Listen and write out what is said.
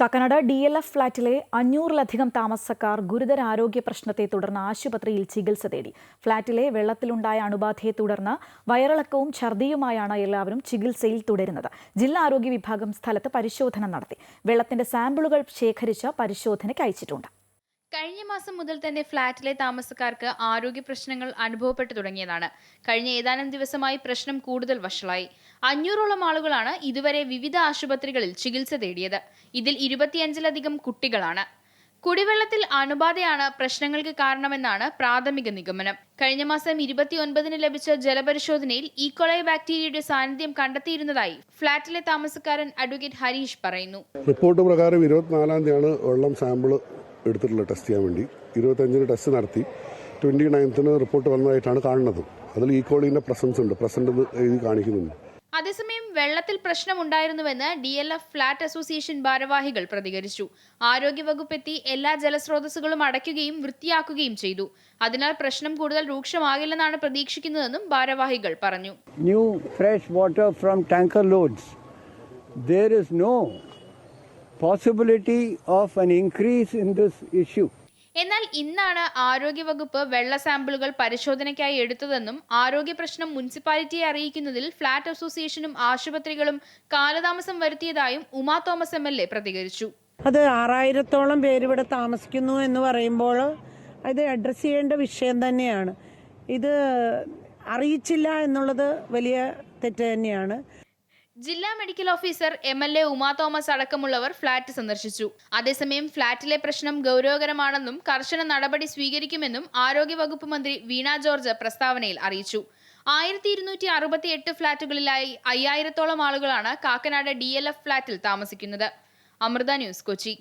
Kakkanad D L F ഫ്ളാറ്റിലെ അഞ്ഞൂറിലധികം താമസക്കാർ ഗുരുതര ആരോഗ്യ പ്രശ്നത്തെ തുടർന്ന് ആശുപത്രിയിൽ ചികിത്സ തേടി. ഫ്ളാറ്റിലെ വെള്ളത്തിലുണ്ടായ അണുബാധയെ തുടർന്ന് വയറിളക്കവും ഛർദിയുമായാണ് എല്ലാവരും ചികിത്സയിൽ തുടരുന്നത്. ജില്ലാ ആരോഗ്യ വിഭാഗം സ്ഥലത്ത് പരിശോധന നടത്തി. വെള്ളത്തിന്റെ സാമ്പിളുകൾ ശേഖരിച്ച് പരിശോധനയ്ക്ക് അയച്ചിട്ടുണ്ട്. കഴിഞ്ഞ മാസം മുതൽ തന്നെ ഫ്ളാറ്റിലെ താമസക്കാർക്ക് ആരോഗ്യ പ്രശ്നങ്ങൾ അനുഭവപ്പെട്ടു തുടങ്ങിയതാണ്. കഴിഞ്ഞ ഏതാനും ദിവസമായി പ്രശ്നം കൂടുതൽ വഷളായി. അഞ്ഞൂറോളം ആളുകളാണ് ഇതുവരെ വിവിധ ആശുപത്രികളിൽ ചികിത്സ തേടിയത്. ഇതിൽ ഇരുപത്തിയഞ്ചിലധികം കുട്ടികളാണ്. കുടിവെള്ളത്തിൽ അണുബാധയാണ് പ്രശ്നങ്ങൾക്ക് കാരണമെന്നാണ് പ്രാഥമിക നിഗമനം. കഴിഞ്ഞ മാസം ഇരുപത്തിയൊൻപതിന് ലഭിച്ച ജലപരിശോധനയിൽ ഈക്കോളൈ ബാക്ടീരിയയുടെ സാന്നിധ്യം കണ്ടെത്തിയിരുന്നതായി ഫ്ളാറ്റിലെ താമസക്കാരൻ അഡ്വക്കേറ്റ് ഹരീഷ് പറയുന്നു. റിപ്പോർട്ട് പ്രകാരം ഇരുപത്തിനാലാം തീയതിയാണ് വെള്ളം സാമ്പിൾ എടുത്തിട്ടുള്ളത് ടെസ്റ്റ് ചെയ്യാൻ വേണ്ടി. ഇരുപത്തഞ്ചിന് ടെസ്റ്റ് നടത്തി. ട്വന്റി നയൻത്തിന് റിപ്പോർട്ട് വന്നതായിട്ടാണ് കാണുന്നത്. അതിൽ ഈക്കോളിന്റെ പ്രസൻസ് ഉണ്ട്. പ്രസന്റ് എന്ന് എഴുതി കാണിക്കുന്നുണ്ട്. അതേസമയം വെള്ളത്തിൽ പ്രശ്നമുണ്ടായിരുന്നുവെന്ന് D L F flat association ഭാരവാഹികൾ പ്രതികരിച്ചു. ആരോഗ്യവകുപ്പ് എത്തി എല്ലാ ജലസ്രോതസ്സുകളും അടയ്ക്കുകയും വൃത്തിയാക്കുകയും ചെയ്തു. അതിനാൽ പ്രശ്നം കൂടുതൽ രൂക്ഷമാകില്ലെന്നാണ് പ്രതീക്ഷിക്കുന്നതെന്നും ഭാരവാഹികൾ പറഞ്ഞു. New fresh water from tanker loads There is no possibility of an increase in this issue. എന്നാൽ ഇന്നാണ് ആരോഗ്യവകുപ്പ് വെള്ള സാമ്പിളുകൾ പരിശോധനയ്ക്കായി എടുത്തതെന്നും ആരോഗ്യ പ്രശ്നം മുനിസിപ്പാലിറ്റിയെ അറിയിക്കുന്നതിൽ ഫ്ളാറ്റ് അസോസിയേഷനും ആശുപത്രികളും കാലതാമസം വരുത്തിയതായും Uma Thomas M L A പ്രതികരിച്ചു. അത് ആറായിരത്തോളം പേര് ഇവിടെ താമസിക്കുന്നു എന്ന് പറയുമ്പോൾ ഇത് അഡ്രസ്സ് ചെയ്യേണ്ട വിഷയം തന്നെയാണ്. ഇത് അറിയിച്ചില്ല എന്നുള്ളത് വലിയ തെറ്റ് തന്നെയാണ്. ജില്ലാ medical officer M L A Uma Thomas അടക്കമുള്ളവർ ഫ്ളാറ്റ് സന്ദർശിച്ചു. അതേസമയം ഫ്ളാറ്റിലെ പ്രശ്നം ഗൗരവകരമാണെന്നും കർശന നടപടി സ്വീകരിക്കുമെന്നും ആരോഗ്യവകുപ്പ് മന്ത്രി വീണ ജോർജ് പ്രസ്താവനയിൽ അറിയിച്ചു. ആയിരത്തി ഇരുന്നൂറ്റി അറുപത്തി എട്ട് ഫ്ളാറ്റുകളിലായി അയ്യായിരത്തോളം ആളുകളാണ് കാക്കനാട് ഡി എൽ എഫ് ഫ്ളാറ്റിൽ താമസിക്കുന്നത്. അമൃത ന്യൂസ് കൊച്ചി.